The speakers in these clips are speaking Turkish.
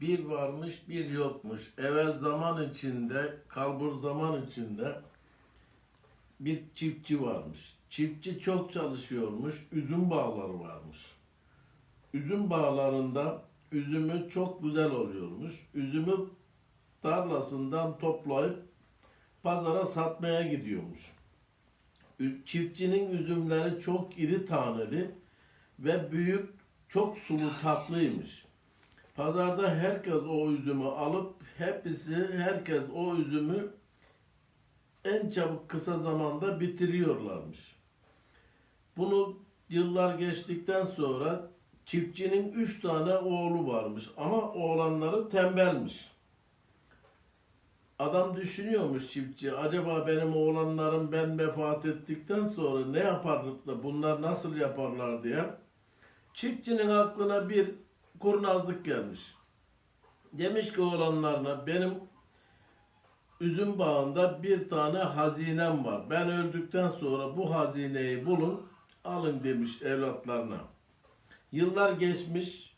bir varmış bir yokmuş. Evvel zaman içinde, kalbur zaman içinde bir çiftçi varmış. Çiftçi çok çalışıyormuş, üzüm bağları varmış. Üzüm bağlarında üzümü çok güzel oluyormuş. Üzümü tarlasından toplayıp pazara satmaya gidiyormuş. Çiftçinin üzümleri çok iri taneli ve büyük, çok sulu tatlıymış. Pazarda herkes o üzümü alıp hepsi herkes o üzümü en çabuk kısa zamanda bitiriyorlarmış. Bunu yıllar geçtikten sonra çiftçinin üç tane oğlu varmış ama oğlanları tembelmiş. Adam düşünüyormuş çiftçi acaba benim oğlanlarım ben vefat ettikten sonra ne yaparlar bunlar nasıl yaparlar diye. Çiftçinin aklına bir kurnazlık gelmiş. Demiş ki oğlanlarına benim üzüm bağında bir tane hazinem var. Ben öldükten sonra bu hazineyi bulun alın demiş evlatlarına. Yıllar geçmiş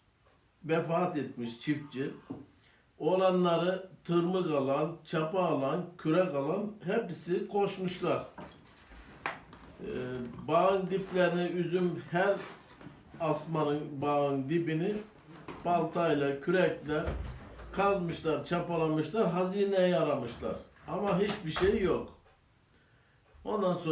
vefat etmiş çiftçi. Oğlanları tırmık alan, çapa alan, kürek alan hepsi koşmuşlar. Ee, bağın diplerini üzüm her asmanın bağın dibini baltayla, kürekle kazmışlar, çapalamışlar, hazineyi aramışlar. Ama hiçbir şey yok. Ondan sonra